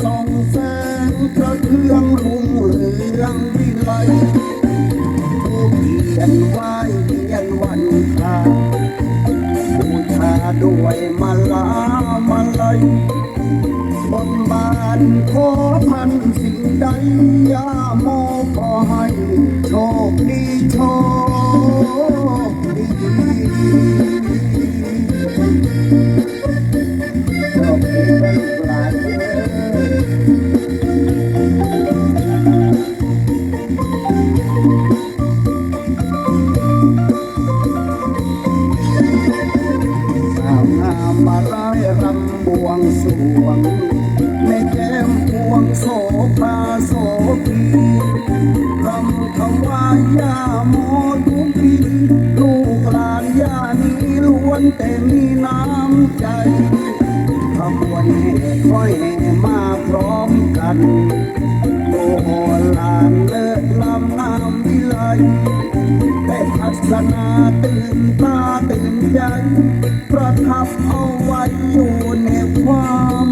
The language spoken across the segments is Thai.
ส่องแสงกระเทืองรุ่งเรืองวิไลผู้เขียนไว้เขียนวันคาบูชาด้วยมาลามาลัยบนบานขอพันสิ่งใดยาโมขอให้โชคดีโชคดี มมาไล่รำบวงสวงในแก้มพวงโสภาโสพีรำถวายยาโมทุกทีลูกหลานยานี้ล้วนแต่มีน้ำใจขบวนแห่ค่อยแห่มาพร้อมกันโอ้โหลานเลิศลำน้ำวิไล แต่ทัศนาตื่นตาตื่นใจ ประทับเอาไว้อยู่ในความ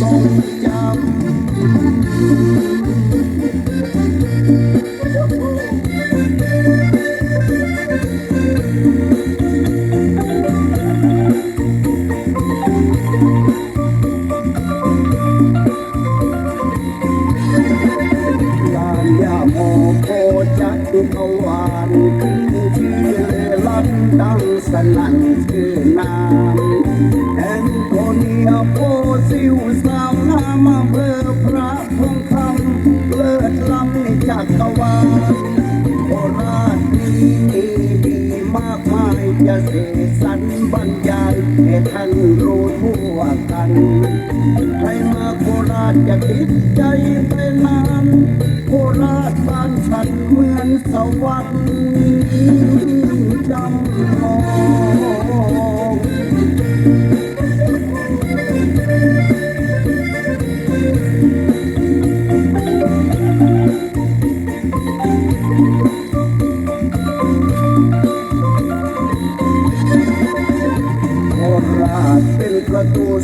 ทรงจำ สกสรรบรรยายให้ท่านรู้ทั่วกันใครมาโคราชจะติดใจไปนานโคราชบ้านฉันเหมือนสวรรค์จำลอง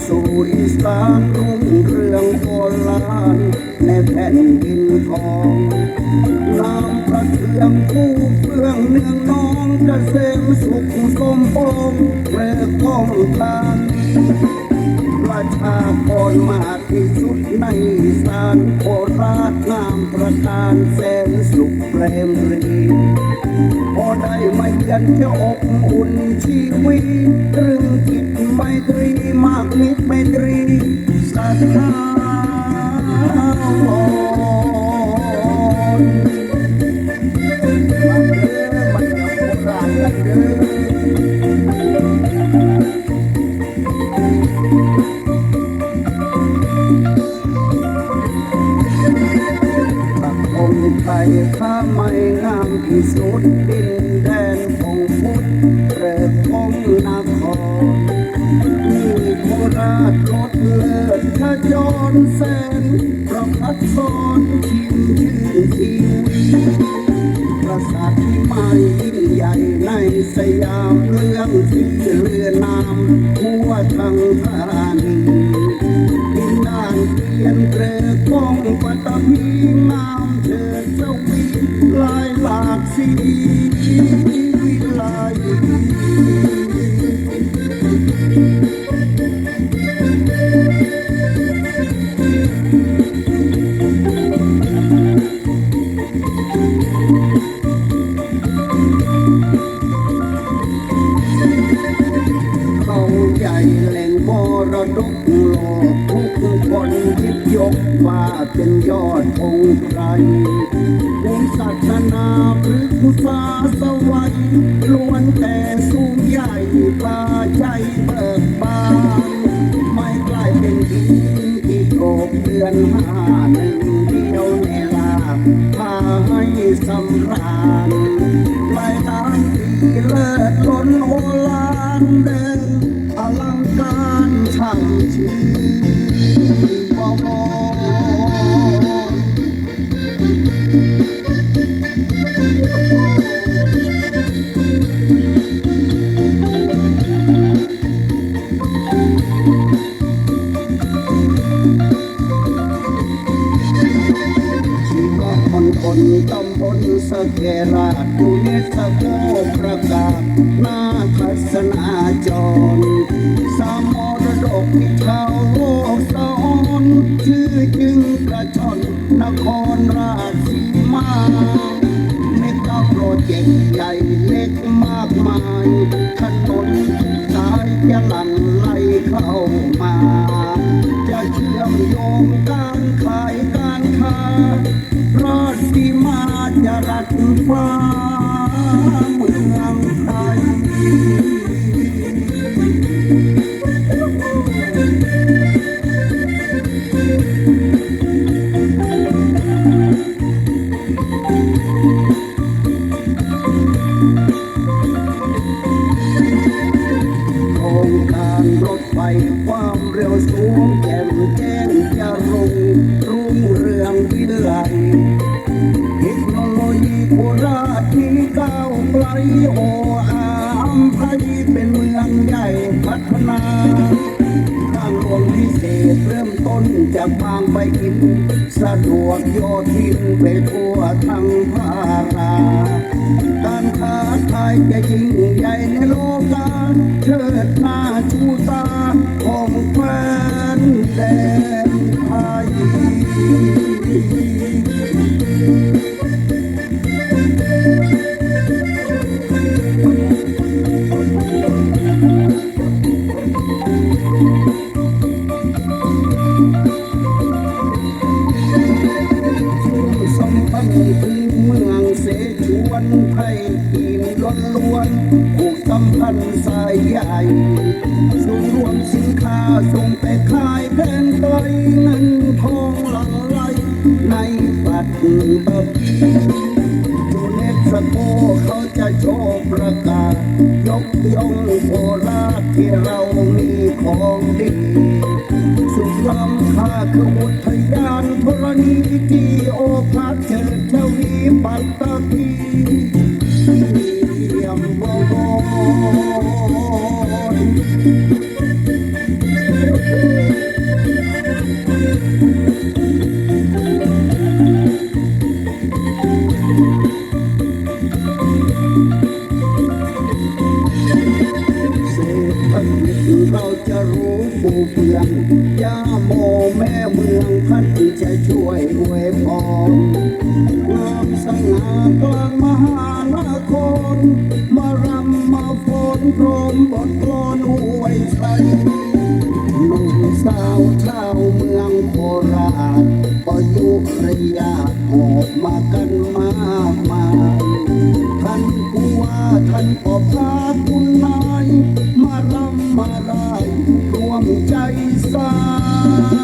สู่อีสานรุ่งเรืองโบราณในแผ่นดินทองน้ำพระเทืองคู่เฟื่องเนืองน้องเสมสุขสมปองเริกพ้องทางประชากรมากที่ส อีสานโคราชงามประการแสนสุขเปรมรีพอได้มาเยือนจะอบอุ่นชีวิตตรึงจิตไมตรีมากมิตรไมตรีสัทธาวรม องไทยข้าไม่งามที่สุดดินแดนของพุทธเปรตของนครมีโคราชรถเลิศขจรแสนประพัดสอนชิมชื่อทีวีปราสาทที่ไม่ยิ่งใหญ่ในสยามเรื่องที่ ยกว่าเป็นยอดองค์ไกรภูมิศาสนาพฤกษาสวัยล้วนแต่สูงใหญ่ปลาใจเบิกบาน ไม่กลายเป็นดินที่โกบเดือนห้าหนึ่งเดียวในลาพาให้สำราญหลายล้านปีเลิศล้นโอลานเดินอลังการช่างชื่อ ของการขายการค้า ต้นจากบางไปกิน สะดวกโยทินไปทั่วทั้งภาราการค้าขายจะยิ่งใหญ่ในโลกาเชิดหน้าชูตาของแฟนแดนไทย วนไทยทีมล้วนล้วนผูกสัมพันธ์สายใหญ่ส่งรวมสินค้าส่งไปขายแผ่นไกลเงินทองหลั่งไหลในปัตตภีจูเนสโกเขาจะโชว์ประกาศ ยกย่องโคราชที่เรามีของดี สุดล้ำค่าคืออุทยานธรณีที่โอภาสเจิดเทวีปัตตพีเยี่ยมบว มใ